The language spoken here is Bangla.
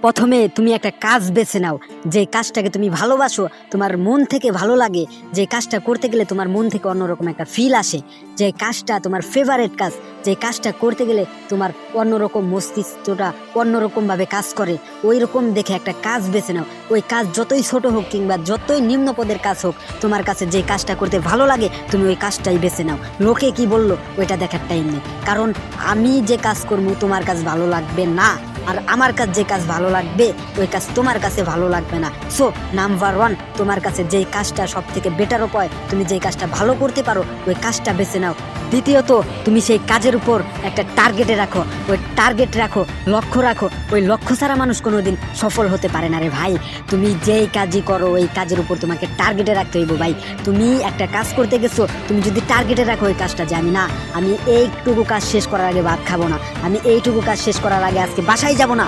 প্রথমে তুমি একটা কাজ বেছে নাও। যে কাজটাকে তুমি ভালোবাসো, তোমার মন থেকে ভালো লাগে, যে কাজটা করতে গেলে তোমার মন থেকে অন্যরকম একটা ফিল আসে। যে কাজটা তোমার ফেভারেট কাজ, যে কাজটা করতে গেলে তোমার অন্যরকম মস্তিষ্কটা অন্যরকমভাবে কাজ করে। ওই রকম দেখে একটা কাজ বেছে নাও। ওই কাজ যতই ছোট হোক কিংবা যতই নিম্ন পদের কাজ হোক, তোমার কাছে যে কাজটা করতে ভালো লাগে, তুমি ওই কাজটাই বেছে নাও। লোকে কি বলল, ওইটা দেখার টাইম নেই। কারণ আমি যে কাজ করব, তোমার কাজ ভালো লাগবে না। আর আমার কাছে যে কাজ ভালো লাগবে, ওই কাজ তোমার কাছে ভালো লাগবে না। সো নাম্বার ওয়ান তোমার কাছে যেই কাজটা সব থেকে বেটার উপায়, তুমি যেই কাজটা ভালো করতে পারো, ওই কাজটা বেছে নাও। দ্বিতীয়ত, তুমি সেই কাজের উপর একটা টার্গেটে রাখো, ওই টার্গেট রাখো, লক্ষ্য রাখো, ওই লক্ষ্য ছাড়া মানুষ কোনোদিন সফল হতে পারে না রে ভাই। তুমি যেই কাজই করো, ওই কাজের উপর তোমাকে টার্গেটে রাখতে হইব ভাই। তুমি একটা কাজ করতে গেছো, তুমি যদি টার্গেটে রাখো ওই কাজটা যে আমি না, আমি এইটুকু কাজ শেষ করার আগে ভাত খাব না, আমি এইটুকু কাজ শেষ করার আগে আজকে বাসায় যাব না।